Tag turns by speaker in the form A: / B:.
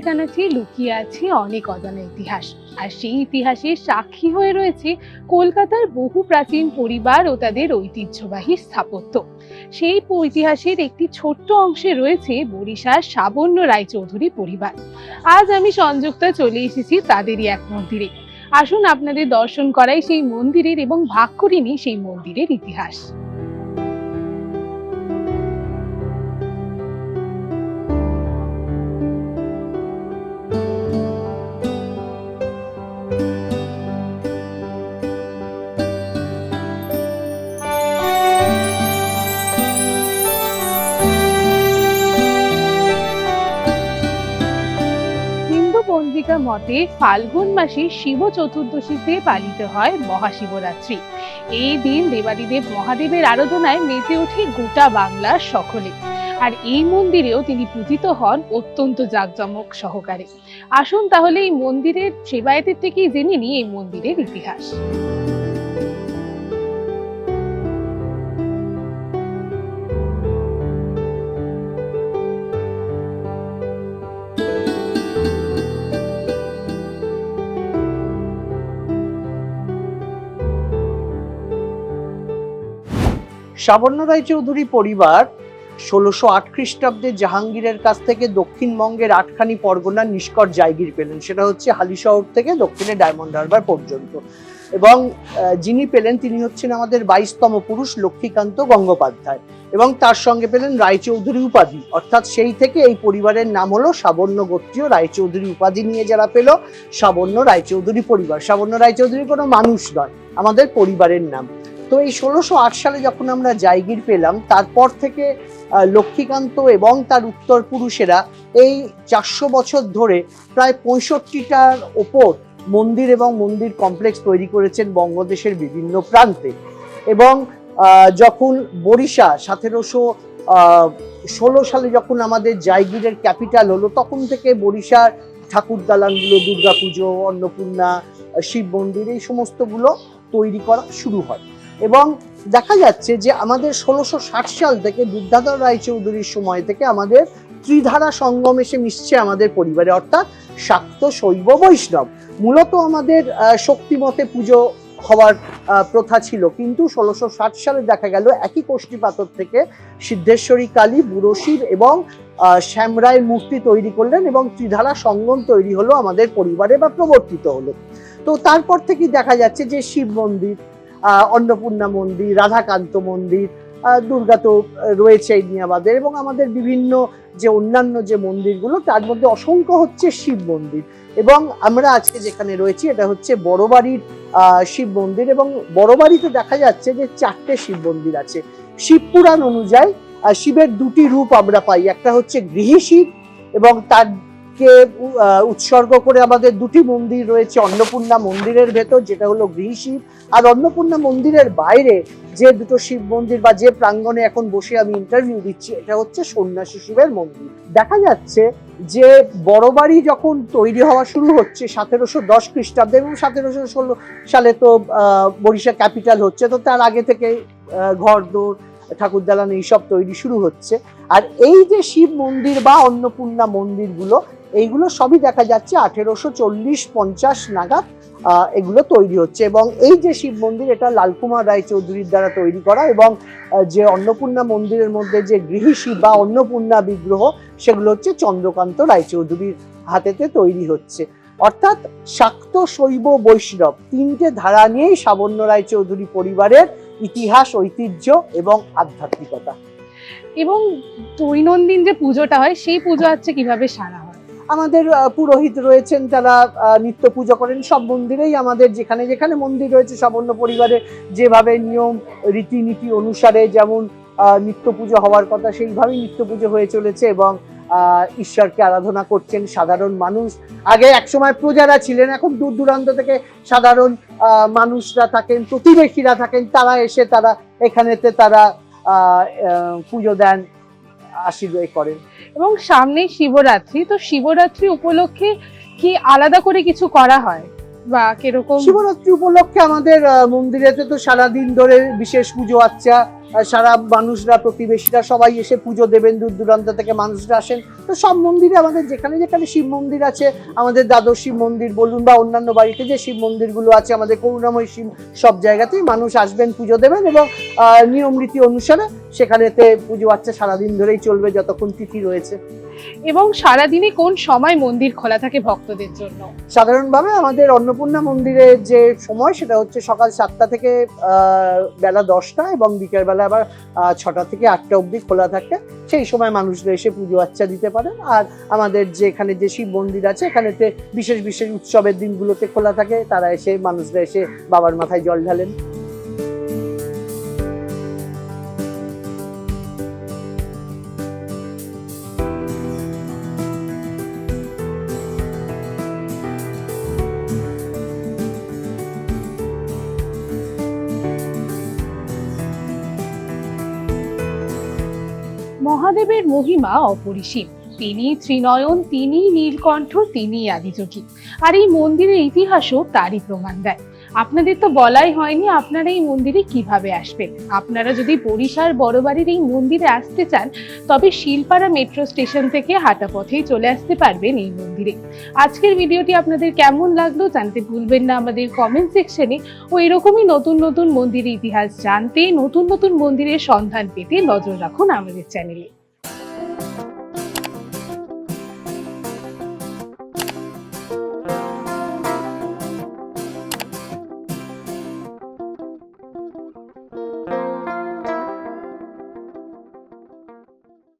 A: কানাচে লুকিয়ে আছে অনেক অজানা ইতিহাস। আর সেই ইতিহাসের সাক্ষী হয়ে রয়েছে কলকাতার বহু প্রাচীন পরিবার ও তাদের ঐতিহ্যবাহী স্থাপত্য। সেই ইতিহাসের একটি ছোট্ট অংশে রয়েছে বরিশার সাবন্য রায়চৌধুরী পরিবার। আজ আমি সংযুক্তা চলে এসেছি তাদেরই এক মন্দিরে। আসুন আপনাদের দর্শন করাই সেই মন্দিরের এবং ভাগ করে নিই সেই মন্দিরের ইতিহাস। পঞ্জিকা মতে ফাল্গুন মাসে শিব চতুর্দশীতে পালিত হয় মহাশিবরাত্রি। এই দিন দেবাদিদেব মহাদেবের আরাধনায় মেতে ওঠে গোটা বাংলার সকলে। আর এই মন্দিরেও তিনি পূজিত হন অত্যন্ত জাঁকজমক সহকারে। আসুন তাহলে এই মন্দিরের সেবায়তের থেকেই জেনে নিই এই মন্দিরের ইতিহাস।
B: সাবর্ণ রায়চৌধুরী পরিবার ষোলোশো আট খ্রিস্টাব্দে জাহাঙ্গীরের কাছ থেকে দক্ষিণবঙ্গের আটখানি পরগনার নিষ্কট জায়গির পেলেন। সেটা হচ্ছে হালিশহর থেকে দক্ষিণে ডায়মন্ড হারবার পর্যন্ত। এবং যিনি পেলেন তিনি হচ্ছেন আমাদের বাইশতম পুরুষ লক্ষ্মীকান্ত গঙ্গোপাধ্যায়। এবং তার সঙ্গে পেলেন রায়চৌধুরী উপাধি। অর্থাৎ সেই থেকে এই পরিবারের নাম হলো সাবর্ণ গোত্রীয় রায়চৌধুরী উপাধি নিয়ে যারা পেল, সাবর্ণ রায়চৌধুরী পরিবার। সাবর্ণ রায়চৌধুরী কোনো মানুষ নয়, আমাদের পরিবারের নাম। তো এই ষোলোশো আট সালে যখন আমরা জায়গির পেলাম, তারপর থেকে লক্ষ্মীকান্ত এবং তার উত্তর পুরুষেরা এই চারশো বছর ধরে প্রায় পঁয়ষট্টিটার ওপর মন্দির এবং মন্দির কমপ্লেক্স তৈরি করেছেন বঙ্গদেশের বিভিন্ন প্রান্তে। এবং যখন বরিশা সতেরোশো ষোলো সালে যখন আমাদের জায়গিরের ক্যাপিটাল হলো, তখন থেকে বরিশার ঠাকুর দালানগুলো, দুর্গাপুজো, অন্নপূর্ণা, শিব মন্দির এই সমস্তগুলো তৈরি করা শুরু হয়। এবং দেখা যাচ্ছে যে আমাদের ষোলোশো সাল থেকে বিদ্যাধর রায়চৌধুরীর সময় থেকে আমাদের ত্রিধারা সঙ্গম এসে মিশছে আমাদের পরিবারে অর্থাৎ শাক্ত শৈব বৈষ্ণব। মূলত আমাদের শক্তিমতে পুজো হওয়ার প্রথা ছিল। কিন্তু ষোলোশো সালে দেখা গেল একই কোষ্ঠী পাথর থেকে সিদ্ধেশ্বরী কালী বুড়ো শিব এবং আহ, শ্যামরায় মূর্তি তৈরি করলেন এবং ত্রিধারা সঙ্গম তৈরি হলো আমাদের পরিবারে বা প্রবর্তিত হলো। তো তারপর থেকে দেখা যাচ্ছে যে শিব মন্দির অন্নপূর্ণা মন্দির, রাধাকান্ত মন্দির দুর্গা তো রয়েছে নিয়াবাদের এবং আমাদের বিভিন্ন যে অন্যান্য যে মন্দিরগুলো, তার মধ্যে অসংখ্য হচ্ছে শিব মন্দির এবং আমরা আজকে যেখানে রয়েছি, এটা হচ্ছে বড়বাড়ির শিব মন্দির এবং বড়বাড়িতে দেখা যাচ্ছে যে চারটে শিব মন্দির আছে। শিব পুরাণ অনুযায়ী শিবের দুটি রূপ আমরা পাই। একটা হচ্ছে গৃহী শিব এবং তারকে আহ, উৎসর্গ করে আমাদের দুটি মন্দির রয়েছে অন্নপূর্ণা মন্দিরের ভেতর যেটা হলো গৃহী শিব আর অন্নপূর্ণা মন্দিরের বাইরে যে দুটো শিব মন্দির বা যে প্রাঙ্গণে এখন বসে আমি ইন্টারভিউ দিচ্ছি এটা হচ্ছে সন্ন্যাসী শিবের মন্দির। দেখা যাচ্ছে যে বড় বাড়ি যখন তৈরি হওয়া শুরু হচ্ছে সতেরোশো দশ খ্রিস্টাব্দে এবং সতেরোশো ষোলো সালে তো বরিশা ক্যাপিটাল হচ্ছে তো তার আগে থেকে ঘর দৌড় ঠাকুর দালান এইসব তৈরি শুরু হচ্ছে। আর এই যে শিব মন্দির বা অন্নপূর্ণা মন্দিরগুলো এইগুলো সবই দেখা যাচ্ছে আঠেরোশো চল্লিশ পঞ্চাশ নাগাদ এগুলো তৈরি হচ্ছে। এবং এই যে শিব মন্দির, এটা লালকুমার রায় চৌধুরীর দ্বারা তৈরি করা এবং যে অন্নপূর্ণা মন্দিরের মধ্যে যে গৃহী শিব বা অন্নপূর্ণা বিগ্রহ, সেগুলো হচ্ছে চন্দ্রকান্ত রায়চৌধুরীর হাতেতে তৈরি হচ্ছে। অর্থাৎ শাক্ত শৈব বৈষ্ণব, তিনটে ধারা নিয়েই সাবর্ণ রায়চৌধুরী পরিবারের ইতিহাস, ঐতিহ্য এবং আধ্যাত্মিকতা।
A: এবং দৈনন্দিন যে পুজোটা হয়, সেই পুজো হচ্ছে কীভাবে সারা
B: আমাদের পুরোহিত রয়েছেন আহ, নিত্য পুজো করেন সব মন্দিরেই আমাদের যেখানে যেখানে মন্দির রয়েছে সাবর্ণ পরিবারে যেভাবে নিয়ম রীতিনীতি অনুসারে যেমন নিত্য পুজো হওয়ার কথা সেইভাবেই নিত্য পুজো হয়ে চলেছে এবং ঈশ্বরকে আরাধনা করছেন সাধারণ মানুষ। আগে একসময় প্রজারা ছিলেন এখন দূর দূরান্ত থেকে সাধারণ মানুষরা থাকেন প্রতিবেশীরা থাকেন তারা এসে তারা এখানেতে তারা পুজো দেন। আশীর্বাদ করেন
A: এবং সামনে শিবরাত্রি তো শিবরাত্রি উপলক্ষে কি আলাদা করে কিছু করা হয়? বা কীরকম?
B: শিবরাত্রি উপলক্ষে আমাদের মন্দিরেতে তো সারাদিন ধরে বিশেষ পুজো আচ্ছা সারা মানুষরা, প্রতিবেশীরা সবাই এসে পুজো দেবেন দূর দূরান্ত থেকে মানুষরা আসেন। তো সব মন্দিরে আমাদের যেখানে যেখানে শিব মন্দির আছে, আমাদের দ্বাদশ শিব মন্দির বলুন বা অন্যান্য বাড়িতে যে শিব মন্দিরগুলো আছে, আমাদের করুণাময় শিব সব জায়গাতেই মানুষ আসবেন পুজো দেবেন এবং নিয়ম রীতি অনুসারে সেখানেতে পুজো আচ্ছা সারাদিন ধরেই চলবে যতক্ষণ তিথি রয়েছে।
A: এবং সারাদিনে কোন সময় মন্দির খোলা থাকে ভক্তদের জন্য?
B: সাধারণভাবে আমাদের অন্নপূর্ণা মন্দিরের যে সময় সেটা হচ্ছে সকাল সাতটা থেকে বেলা দশটা এবং বিকেলবেলা আবার ছটা থেকে আটটা অবধি খোলা থাকে। সেই সময় মানুষরা এসে পুজো আচ্চা দিতে পারেন। আর আমাদের যে এখানে যে শিব মন্দির আছে, এখানেতে বিশেষ বিশেষ উৎসবের দিনগুলোতে খোলা থাকে। তারা এসে, মানুষরা এসে বাবার মাথায় জল ঢালেন।
A: মহাদেবের মহিমা অপরিসীম। তিনি ত্রিনয়ন, তিনি নীলকণ্ঠ, তিনি আদিযোগী। আর এই মন্দিরের ইতিহাসও তারই প্রমাণ দেয়। আপনাদের তো বলাই হয়নি আপনারা এই মন্দিরে কীভাবে আসবেন আপনারা যদি বরিশার বড়বাড়ির এই মন্দিরে আসতে চান, তবে শিলপাড়া মেট্রো স্টেশন থেকে হাঁটা পথেই চলে আসতে পারবেন এই মন্দিরে। আজকের ভিডিওটি আপনাদের কেমন লাগল জানতে ভুলবেন না আমাদের কমেন্ট সেকশনে ও এরকমই নতুন নতুন মন্দিরের ইতিহাস জানতে, নতুন নতুন মন্দিরের সন্ধান পেতে নজর রাখুন আমাদের চ্যানেলে